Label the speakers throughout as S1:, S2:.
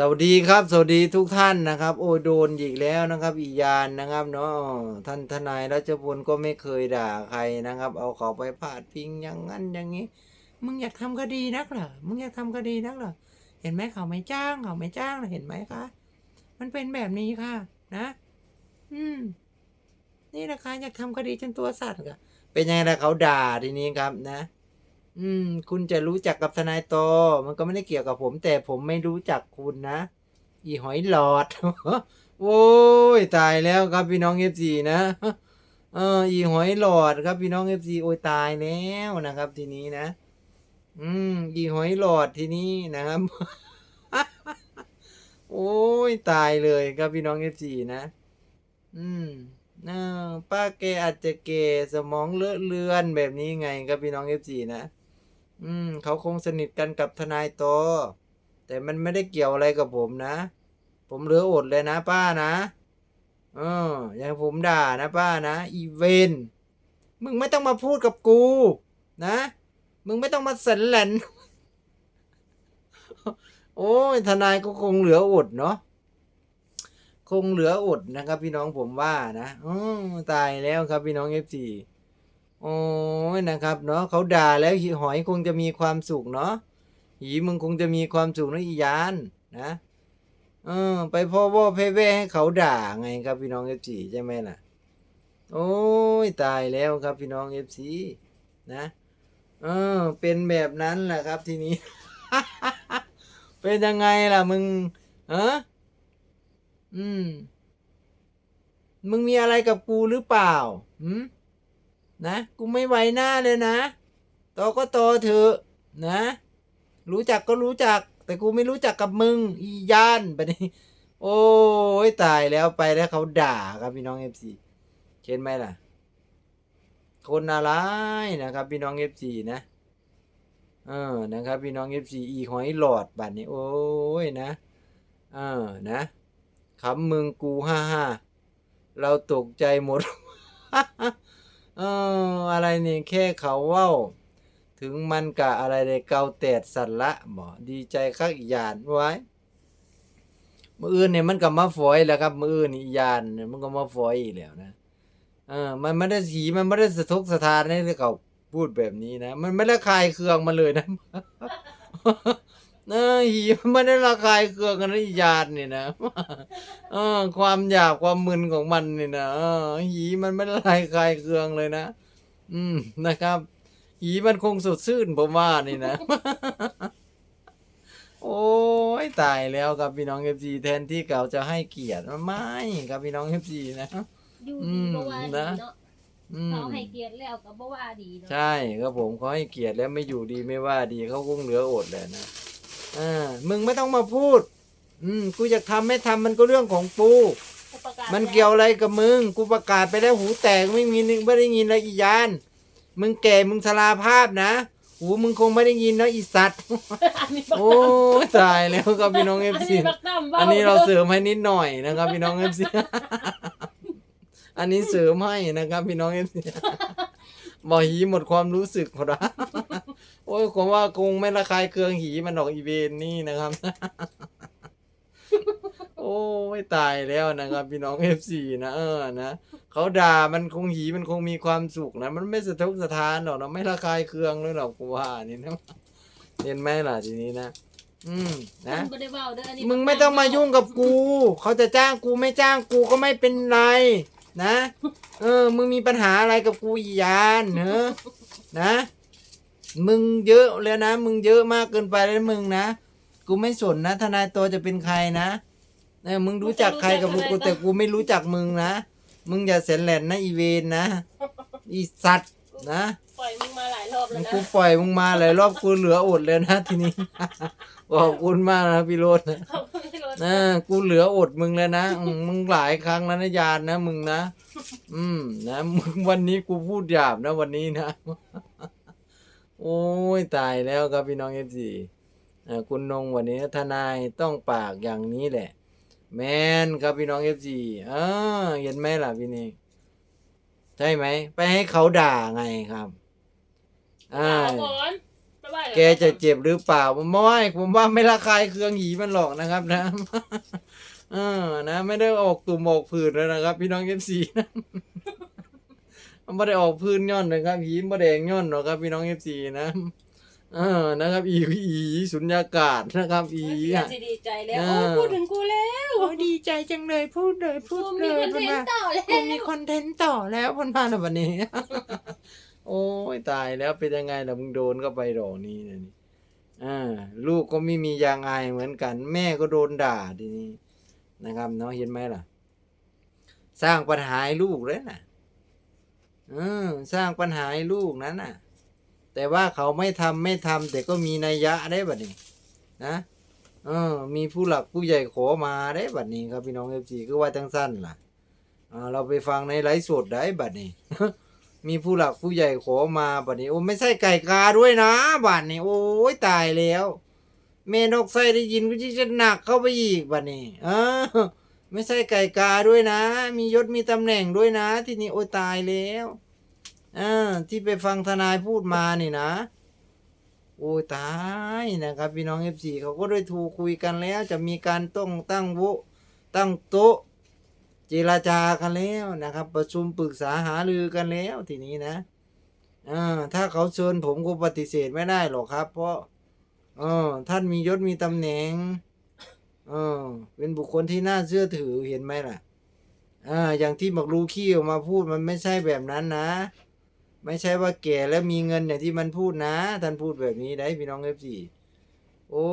S1: สวัสดีครับ สวัสดีทุกท่านนะครับ โอ้โดนอีกแล้วนะครับ อียานนะครับเนาะท่านทนายรัชพลก็ไม่เคยด่าใครนะครับ เอาเขาไปพาดพิงอย่างนั้นอย่างนี้ มึงอยากทำคดีนักเหรอมึงอยากทำคดีนักเหรอเห็นไหมเขาไม่จ้างเขาไม่จ้างเห็นไหมคะมันเป็นแบบนี้ค่ะ นะ อืม นี่นะคะอยากทำคดีจนตัวสั่นค่ะเป็นยังไงล่ะเขาด่าทีนี้ครับนะ อืม คุณจะรู้จักกับทนายโตมันก็ไม่ได้เกี่ยวกับผม แต่ผมไม่รู้จักคุณนะอีหอยหลอด โอ้ยตายแล้วครับพี่น้องเอฟซีนะเอออีหอยหลอดครับพี่น้องเอฟซีโอ้ยตายแล้วนะครับ ทีนี้นะ อืมอีหอยหลอดทีนี้นะครับ โอ้ยตายเลยครับพี่น้องเอฟซีนะ อืมเออป้าแกอาจจะเกสมองเลอะเลือนแบบนี้ไงครับพี่น้องเอฟซีนะ อืม เขาคงสนิทกันกับทนายโต แต่มันไม่ได้เกี่ยวอะไรกับผมนะ ผมเหลืออดเลยนะป้านะเอออย่างผมด่านะป้านะ อีเวนมึงไม่ต้องมาพูดกับกู นะ มึงไม่ต้องมาสันแหลนโอ้ยทนายก็คงเหลืออดเนาะคงเหลืออดนะครับ พี่น้องผมว่านะออตายแล้วครับพี่น้องเอฟซี โอ้ยนะครับเนาะเขาด่าแล้วหอยคงจะมีความสุขเนาะหีมึงคงจะมีความสุขนะอียานนะเออ ไปพ่อว่าเพ่เว่ให้เขาด่าไงครับพี่น้องเอฟซีใช่ไหมล่ะ โอ้ยตายแล้วครับพี่น้องเอฟซีนะเออ เป็นแบบนั้นแหละครับทีนี้ เป็นยังไงล่ะมึงเอออืม มึงมีอะไรกับกูหรือเปล่า หืม นะ กูไม่ไว้หน้าเลยนะโตก็โตเถอะนะ รู้จักก็รู้จัก แต่กูไม่รู้จักกับมึง อียานแบบนี้โอ้ยตายแล้วไปแล้วเขาด่าครับพี่น้องเอฟซีเห็นไหมล่ะ คนอะไรนะครับ พี่น้องเอฟซีนะเออนะครับ พี่น้องเอฟซีอีหอยหลอดบัดนี้ โอ้ยนะเออนะคำมึงกูห้าห้าเราตกใจหมด เอออะไรนี่แค่เขาเว้า ถึงมันกะอะไรเลยเกาแตดสันละหมอดีใจคักหยานไว้ มืออื่นเนี่ยมันก็มาฝอยแล้วครับ มืออื่นนี่อีหยานเนี่ยมันก็มาฝอยอีกแล้วนะเออมันไม่ได้สีมันไม่ได้สะทกสะทานให้เขาพูดแบบนี้นะ มันไม่ได้คลายเครื่องมาเลยนะ เออหีมันไม่ได้ระคายเคืองกันนะอีหยาดนี่นะเออ ความหยาบความมึนของมันนี่นะเออหีมันไม่ได้ระคายเคืองเลยนะอืมนะครับ หีมันคงสดชื่นผมว่านี่นะ โอ้ยตายแล้วครับพี่น้องเอฟซีแทนที่เขาจะให้เกียรติมันไม่ครับพี่น้องเอฟซีนะ
S2: อยู่
S1: อื
S2: ดี
S1: ม
S2: ก็ว่าดี
S1: นะ
S2: เนาะ
S1: อืม
S2: เขาให้เกียรติแล้วก็บ่ว่าดีเนาะ
S1: ใช่ครับผมเขาให้เกียรติแล้วไม่อยู่ดีไม่ว่าดีเขาคงเหลืออดแหละนะ อ่ามึงไม่ต้องมาพูด อืมกูอยากทำไม่ทำมันก็เรื่องของกู
S2: เขาประกาศ
S1: มันเกี่ยวอะไรกับมึง กูประกาศไปแล้วหูแตกไม่มีไม่ได้ยินอะไรอียาน มึงแก่มึงชราภาพนะ หูมึงคงไม่ได้ยินนะอีสัตว์
S2: อันนี้บัก
S1: โอ้ยตายแล้วครับพี่น้องเอฟ
S2: อัน
S1: ซี
S2: นี้บักน้ำเบา
S1: อันนี้เราเสริมให้นิดหน่อยนะครับ พี่น้องเอฟซีอันนี้เสริมให้นะครับ พี่น้องเอฟซีบอกหีหมดความรู้สึกหมดละ โอ้ยผมว่าคงไม่ระคายเคืองหีมันออกอีเวนนี่นะครับ โอ้ยตายแล้วนะครับ พี่น้องเอฟซีนะเออนะเขาด่ามันคงหีมันคงมีความสุขนะ มันไม่สะทกสะทานหรอกนะไม่ระคายเคืองเลยหรอกกูว่านี่นะเห็นไหมล่ะทีนี้นะอืมนะ
S2: มึงบ่ได้เว้าเด้ออันนี้
S1: มึงไม่ต้องมายุ่งกับกู เขาจะจ้างกูไม่จ้างกูก็ไม่เป็นไร นะ เออ มึงมีปัญหาอะไรกับกูอียานเนอะนะ มึงเยอะแล้วนะ มึงเยอะมากเกินไปแล้วมึงนะ กูไม่สนนะ ทนายตัวจะเป็นใครนะเออมึงรู้จักใครกับกูแต่กูไม่รู้จักมึงนะ มึงอย่าเสนแหลนนะอีเวนนะ อีสัตว์นะ
S2: ปล่อยมึงมาหลายรอบแล้วนะ
S1: กูปล่อยมึงมาหลายรอบกูเหลืออดเลยนะทีนี้ขอบคุณมากนะพี่โรดนะ
S2: เขาไม่รู้
S1: นะกูเหลืออดมึงแล้วนะอืมมึงหลายครั้งแล้วนะยานนะมึงนะ อืมนะมึงวันนี้กูพูดหยาบนะวันนี้นะ โอ้ยตายแล้วครับพี่น้องเอฟซีคุณนงวันนี้ทนายต้องปากอย่างนี้แหละ แมนครับพี่น้องเอฟซีเออเห็นไหมล่ะพี่นี่ใช่ไหม ไปให้เขาด่าไงครับอ่า
S2: ด่าก่อนไปไม่ว่าหรอก
S1: แกจะเจ็บหรือเปล่าผมไม่ผมว่าไม่ระคายเคืองหีมันหรอกนะครับนะเออนะ ไม่ได้ออกตุ่มออกผื่นแล้วนะครับ พี่น้องเอฟซีนะ มันไม่ได้ออกพื้นย่อนนะครับหีไม่แดงย่อนหรอกครับพี่น้องเอฟซีนะเออนะครับ อีอีสุญญากาศนะครับ อี
S2: เสีย
S1: อะ
S2: สิดีใจแล้ว
S1: เออ
S2: โอ้พูดถึงกูแล้ว
S1: โอ้ดีใจจังเลยพูดเลยพู
S2: กู
S1: ด
S2: มี
S1: เลย
S2: คอนเทน
S1: มา
S2: ต์ต่อแล้ว
S1: กูมีคอนเทนต์ต่อแล้วพันพานวันนี้ โอ้ยตายแล้วเป็นยังไงล่ะมึงโดนก็ไปดอกนี้นะนี่อ่าลูกก็ไม่มียางอายเหมือนกัน แม่ก็โดนด่าทีนี้นะครับเนาะเห็นไหมล่ะ สร้างปัญหาให้ลูกเลยน่ะเออสร้างปัญหาให้ลูกนั้นน่ะ แต่ว่าเขาไม่ทำไม่ทำแต่ก็มีนัยยะได้บัดนี้ นะเออ มีผู้หลักผู้ใหญ่ขอมาได้บัดนี้ครับพี่น้องเอฟซีก็ว่าจังสั้นล่ะเราไปฟังในไลฟ์สดได้บัดนี้มีผู้หลักผู้ใหญ่ขอมาบัดนี้ โอ้ไม่ใช่ไก่กาด้วยนะบัดนี้โอ้ยตายแล้วเมนอกไส้ได้ยินก็จะหนักเข้าไปอีกบัดนี้ เออ ไม่ใช่ไก่กาด้วยนะ มียศมีตำแหน่งด้วยนะ ที่นี่โอ้ตายแล้วอ่าที่ไปฟังทนายพูดมานี่นะ โอ้ตายนะครับพี่น้องเอฟซีเขาก็ได้ถูกคุยกันแล้ว จะมีการต้องตั้งวุตั้งโต๊ะเจรจากันแล้วนะครับ ประชุมปรึกษาหารือกันแล้วทีนี้นะอ่าถ้าเขาเชิญผมก็ปฏิเสธไม่ได้หรอกครับ เพราะเออท่านมียศมีตำแหน่ง เออ เป็นบุคคลที่น่าเชื่อถือเห็นไหมล่ะอ่าอย่างที่บักรูขี้ออกมาพูดมันไม่ใช่แบบนั้นนะ ไม่ใช่ว่าแก่แล้วมีเงินอย่างที่มันพูดนะ ท่านพูดแบบนี้ได้พี่น้องเอฟซีโอ้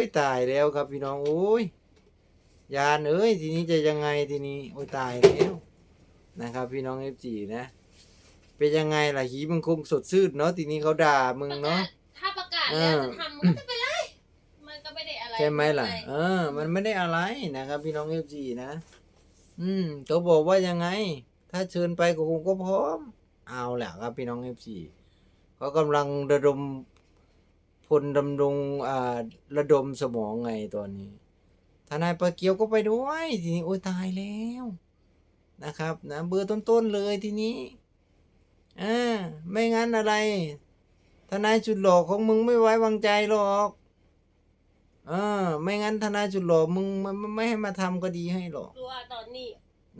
S1: ยตายแล้วครับพี่น้องโอ้ยยานเอ้ยทีนี้จะยังไงทีนี้โอ้ยตายแล้วนะครับ พี่น้องเอฟซีนะ เป็นยังไงล่ะหีมึงคงสดชื่นเนาะทีนี้เขาด่ามึงเนาะ
S2: ถ้าประกาศแล้วจะทำก็จะเป็นก็ไม่ได้อะไร
S1: ใช่ไหมล่ะ เออ มันไม่ได้อะไรนะครับ พี่น้องเอฟซีนะ อืมเขาบอกว่ายังไง ถ้าเชิญไปก็คงก็พร้อม เอาแหละครับพี่น้องเอฟซีเขากำลังระดมพลดำรงอ่าระดมสมองไงตอนนี้ทนายประเกียวก็ไปด้วยทีนี้โอ้ยตายแล้วนะครับ นะเบอร์ต้นๆเลยทีนี้อ่าไม่งั้นอะไรทนายจุดหลอกของมึงไม่ไว้วางใจหรอก เออ ไม่งั้นทนายจุดหลอกมึงไม่ไม่ไม่ให้มาทำก็ดีให้หรอก
S2: กลัวตอนนี้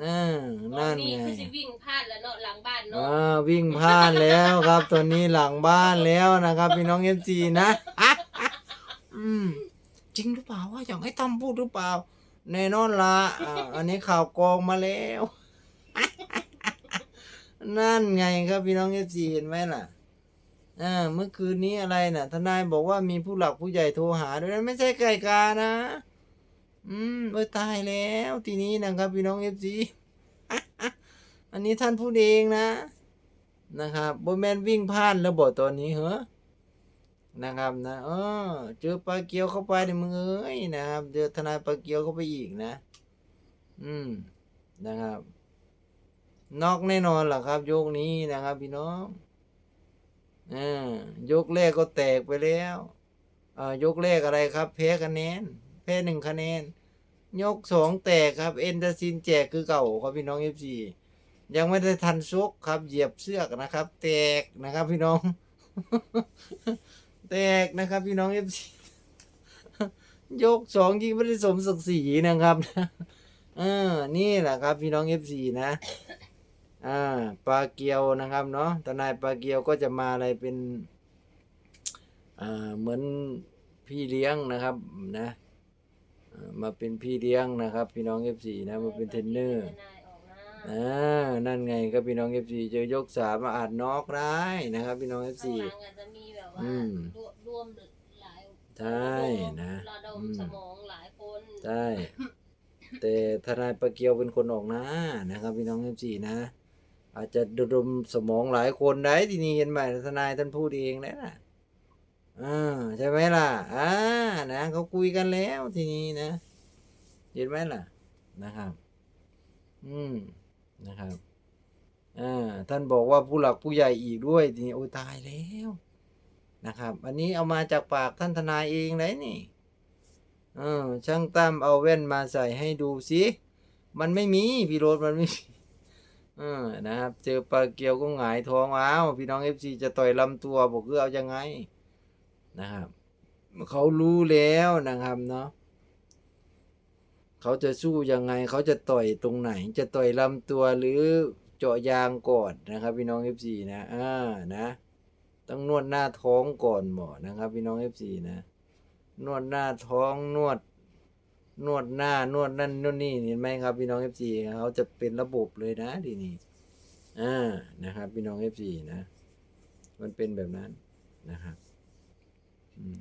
S1: อ่า
S2: ตอ
S1: นั่
S2: น
S1: น
S2: นี้
S1: ไง
S2: คือสิวิ่งพลาดแล้วเนาะหลังบ้านเนาะ
S1: อ่าวิ่งพลาดแล้วครับตอนนี้หลังบ้านแล้วนะครับพี่น้องเอฟซีนะอะอะอืม จริงหรือเปล่าว่าอย่างให้ตั้มพูดหรือเปล่าแน่นอนละอ่าอันนี้ข่าวกรองมาแล้ว นั่นไงครับพี่น้องเอฟซีเห็นไหมล่ะ อ่าเมื่อคืนนี้อะไรน่ะ ทนายบอกว่ามีผู้หลักผู้ใหญ่โทรหาด้วยนะไม่ใช่ไก่กานะ อืมโอ้ยตายแล้วทีนี้นะครับพี่น้องเอฟซีอันนี้ท่านพูดเองนะ นะครับโบแมนวิ่งพลาดแล้วบอกตอนนี้เหรอนะครับนะเออเจอปลาเกียวเข้าไปในมือเอ้ยนะครับเจอทนายปลาเกียวเข้าไปอีกนะ อืมนะครับ นอกแน่นอนล่ะครับโยกนี้นะครับพี่น้อง อ่ายกแรกก็แตกไปแล้วอ่ายกแรกอะไรครับ แพ้คะแนน แพ้หนึ่งคะแนน ยกสองแตกครับ เอนเดอร์ซินแจกคือเก่าครับพี่น้องเอฟซียังไม่ได้ทันซุกครับ เหยียบเสือกนะครับ แตกนะครับพี่น้อง แตกนะครับพี่น้องเอฟซียกสองยิงไม่ได้สมศักดิ์ศรีนะครับเออนี่แหละครับ พี่น้องเอฟซีนะ อ่าปลาเกียวนะครับเนาะทนายปลาเกียวก็จะมาอะไรเป็นอ่าเหมือนพี่เลี้ยงนะครับนะอ่ามาเป็นพี่เลี้ยงนะครับ พี่น้องเอฟซีนะมาเป็นเทรนเนอร์
S2: ทนายออกหน้า
S1: อ่านั่นไงก็พี่น้องเอฟซีเจอยกสามมาอาจนอกได้นะครับ พี่น้องเอฟ
S2: ข้าง
S1: ซี
S2: หลังอาจจะมีแบบว่า
S1: อืม
S2: รวมรวมหลาย
S1: ใช่นะ
S2: ระดม
S1: อืม
S2: สมองหลายคน
S1: ใช่แต่ทนายประเกียวเป็นคนออกหน้านะครับ พี่น้องเอฟซีนะ อาจจะระดมสมองหลายคนได้ทีนี้เห็นไหมทนายท่านพูดเองนะน่ะอ่าใช่ไหมล่ะอ่านะเขาคุยกันแล้วทีนี้นะเห็นไหมล่ะนะครับ อืมนะครับอ่าท่านบอกว่าผู้หลักผู้ใหญ่อีกด้วยทีนี้โอ้ยตายแล้วนะครับ อันนี้เอามาจากปากท่านทนายเองเลยนี่เออช่างตั้มเอาแว่นมาใส่ให้ดูสิมันไม่มีพี่โรดมันไม่มี เออนะครับ เจอปลาเกียวก็หงายท้องอ้าวพี่น้องเอฟซีจะต่อยลำตัวบอกคือเอายังไงนะครับเขารู้แล้วนะครับเนาะเขาจะสู้ยังไงเขาจะต่อยตรงไหน จะต่อยลำตัวหรือเจาะยางก่อนนะครับ พี่น้อง FC นะอ่านะต้องนวดหน้าท้องก่อนบ่นะครับ พี่น้อง FC นะนวดหน้าท้องนวด นวดหน้านวดนั่นนวดนี่เห็นไหมครับพี่น้องเอฟซีเขาจะเป็นระบบเลยนะทีนี้อ่านะครับ พี่น้องเอฟซีนะ มันเป็นแบบนั้นนะครับ